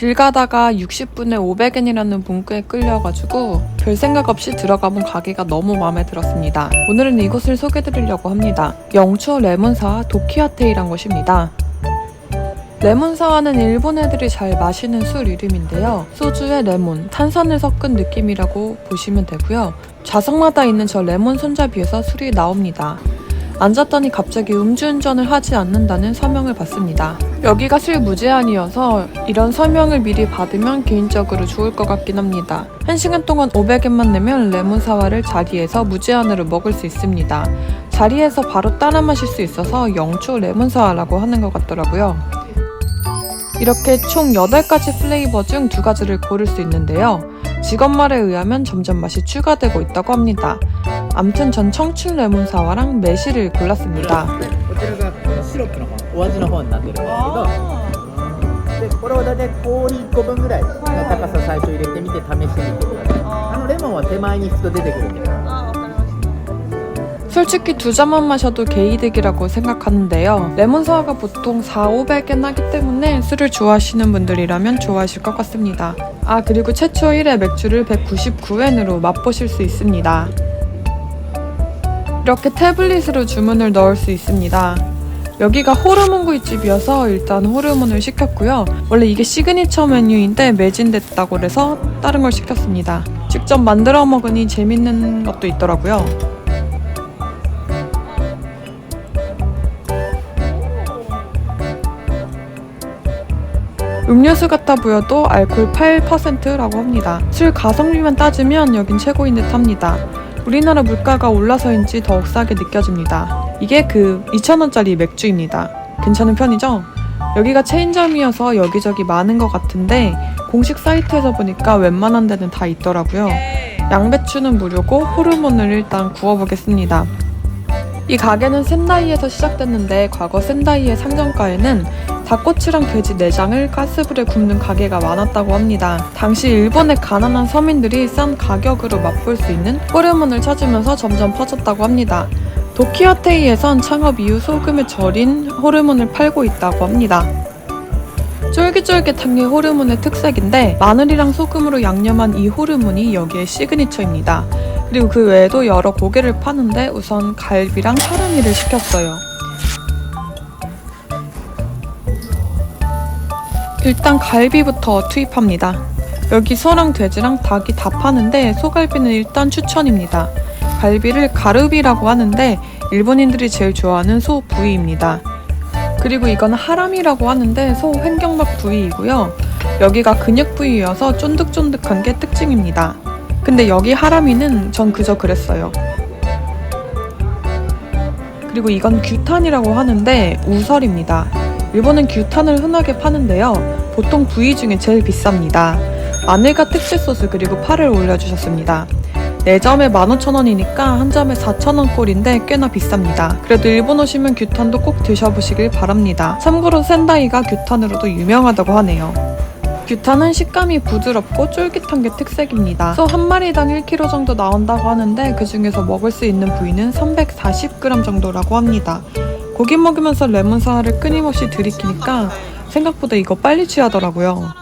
길 가다가 60분에 500엔이라는 문구에 끌려가지고 별 생각 없이 들어가본 가게가 너무 마음에 들었습니다. 오늘은 이곳을 소개드리려고 합니다. 영초 레몬사와 도키아테이란 곳입니다. 레몬사와는 일본 애들이 잘 마시는 술 이름인데요. 소주에 레몬, 탄산을 섞은 느낌이라고 보시면 되고요. 좌석마다 있는 저 레몬 손잡이에서 술이 나옵니다. 앉았더니 갑자기 음주운전을 하지 않는다는 서명을 받습니다. 여기가 술 무제한이어서 이런 서명을 미리 받으면 개인적으로 좋을 것 같긴 합니다. 1시간 동안 500엔만 내면 레몬 사와를 자리에서 무제한으로 먹을 수 있습니다. 자리에서 바로 따라 마실 수 있어서 영초 레몬 사와라고 하는 것 같더라고요. 이렇게 총 8가지 플레이버 중 2가지를 고를 수 있는데요. 직원 말에 의하면 점점 맛이 추가되고 있다고 합니다. 암튼 전 청춘 레몬 사와랑 매실을 골랐습니다. こちらがこのシロップの方お味の方になってるんですけどでこれを大体氷1個分ぐらいの高さ最初入れてみて試してみてくださいあのレモンは手前に引くと出てくるんで 솔직히 두 잔만 마셔도 개이득이라고 생각하는데요. 레몬 사와가 보통 4, 500엔 하기 때문에 술을 좋아하시는 분들이라면 좋아하실 것 같습니다. 아 그리고 최초 1회 맥주를 199엔으로 맛보실 수 있습니다. 이렇게 태블릿으로 주문을 넣을 수 있습니다. 여기가 호르몬 구이집이어서 일단 호르몬을 시켰고요. 원래 이게 시그니처 메뉴인데 매진됐다고 그래서 다른 걸 시켰습니다. 직접 만들어 먹으니 재밌는 것도 있더라고요. 음료수 같아 보여도 알코올 8%라고 합니다. 술 가성비만 따지면 여긴 최고인 듯 합니다. 우리나라 물가가 올라서인지 더욱 싸게 느껴집니다. 이게 그 2,000원짜리 맥주입니다. 괜찮은 편이죠? 여기가 체인점이어서 여기저기 많은 것 같은데 공식 사이트에서 보니까 웬만한 데는 다 있더라고요. 양배추는 무료고 호르몬을 일단 구워보겠습니다. 이 가게는 센다이에서 시작됐는데 과거 센다이의 상점가에는 닭꼬치랑 돼지 내장을 가스불에 굽는 가게가 많았다고 합니다. 당시 일본의 가난한 서민들이 싼 가격으로 맛볼 수 있는 호르몬을 찾으면서 점점 퍼졌다고 합니다. 도키아테이에선 창업 이후 소금에 절인 호르몬을 팔고 있다고 합니다. 쫄깃쫄깃한 게 호르몬의 특색인데 마늘이랑 소금으로 양념한 이 호르몬이 여기의 시그니처입니다. 그리고 그 외에도 여러 고기를 파는데 우선 갈비랑 사르미를 시켰어요. 일단 갈비부터 투입합니다. 여기 소랑 돼지랑 닭이 다 파는데 소갈비는 일단 추천입니다. 갈비를 가르비라고 하는데 일본인들이 제일 좋아하는 소 부위입니다. 그리고 이건 하람이라고 하는데 소 횡격막 부위이고요. 여기가 근육 부위여서 쫀득쫀득한 게 특징입니다. 근데 여기 하람이는 전 그저 그랬어요. 그리고 이건 규탄이라고 하는데 우설입니다. 일본은 규탄을 흔하게 파는데요. 보통 부위 중에 제일 비쌉니다. 마늘과 특제 소스 그리고 파를 올려주셨습니다. 4점에 15,000원이니까 한 점에 4,000원 꼴인데 꽤나 비쌉니다. 그래도 일본 오시면 규탄도 꼭 드셔보시길 바랍니다. 참고로 센다이가 규탄으로도 유명하다고 하네요. 규탄은 식감이 부드럽고 쫄깃한 게 특색입니다. 소 한 마리당 1kg 정도 나온다고 하는데 그 중에서 먹을 수 있는 부위는 340g 정도라고 합니다. 고기 먹으면서 레몬 사와를 끊임없이 들이키니까 생각보다 이거 빨리 취하더라고요.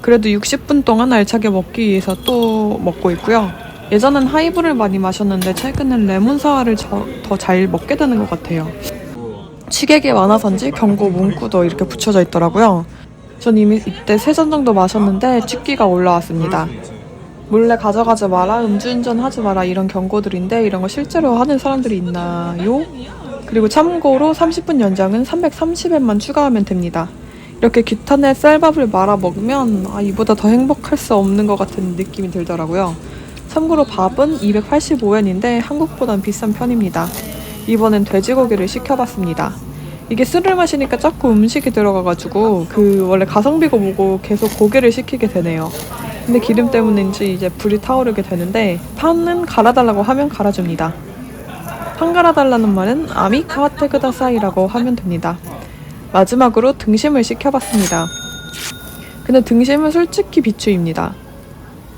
그래도 60분 동안 알차게 먹기 위해서 또 먹고 있고요. 예전엔 하이볼을 많이 마셨는데 최근엔 레몬 사와를 더 잘 먹게 되는 것 같아요. 취객이 많아서인지 경고 문구도 이렇게 붙여져 있더라고요. 전 이미 이때 세 잔 정도 마셨는데 취기가 올라왔습니다. 몰래 가져가지 마라, 음주운전 하지 마라 이런 경고들인데 이런 거 실제로 하는 사람들이 있나요? 그리고 참고로 30분 연장은 330엔만 추가하면 됩니다. 이렇게 규탄에 쌀밥을 말아 먹으면 아, 이보다 더 행복할 수 없는 것 같은 느낌이 들더라고요. 참고로 밥은 285엔인데 한국보단 비싼 편입니다. 이번엔 돼지고기를 시켜봤습니다. 이게 술을 마시니까 자꾸 음식이 들어가가지고 그 원래 가성비고 뭐고 계속 고기를 시키게 되네요. 근데 기름 때문인지 이제 불이 타오르게 되는데 판은 갈아달라고 하면 갈아줍니다. 판 갈아달라는 말은 아미 카와테 그다사이라고 하면 됩니다. 마지막으로 등심을 시켜봤습니다. 근데 등심은 솔직히 비추입니다.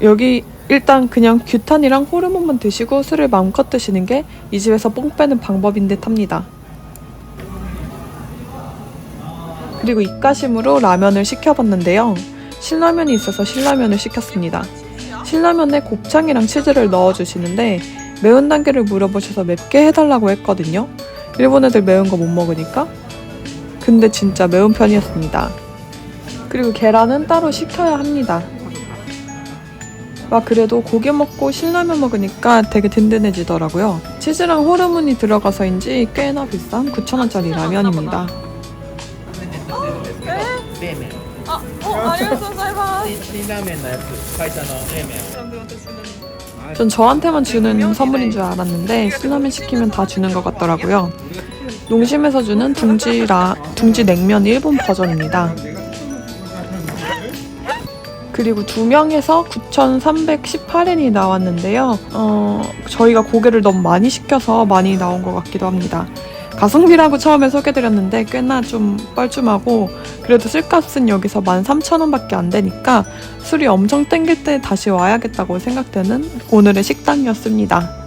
여기 일단 그냥 규탄이랑 호르몬만 드시고 술을 마음껏 드시는 게 이 집에서 뽕 빼는 방법인 듯 합니다. 그리고 입가심으로 라면을 시켜봤는데요. 신라면이 있어서 신라면을 시켰습니다. 신라면에 곱창이랑 치즈를 넣어주시는데 매운 단계를 물어보셔서 맵게 해달라고 했거든요. 일본 애들 매운 거 못 먹으니까. 근데 진짜 매운 편이었습니다. 그리고 계란은 따로 시켜야 합니다. 와 그래도 고기 먹고 신라면 먹으니까 되게 든든해지더라고요. 치즈랑 호르몬이 들어가서인지 꽤나 비싼 9,000원짜리 라면입니다. 冷麺 아, 어, 아리가토사이마. 辛ラーメンのやつ会社の冷麺 전 저한테만 주는 선물인 줄 알았는데 신라면 시키면 다 주는 것 같더라고요. 농심에서 주는 둥지라 둥지 냉면 일본 버전입니다. 그리고 두 명에서 9,318엔이 나왔는데요. 어, 저희가 고개를 너무 많이 시켜서 많이 나온 것 같기도 합니다. 가성비라고 처음에 소개드렸는데 꽤나 좀 뻘쭘하고 그래도 술값은 여기서 13,000원밖에 안 되니까 술이 엄청 땡길 때 다시 와야겠다고 생각되는 오늘의 식당이었습니다.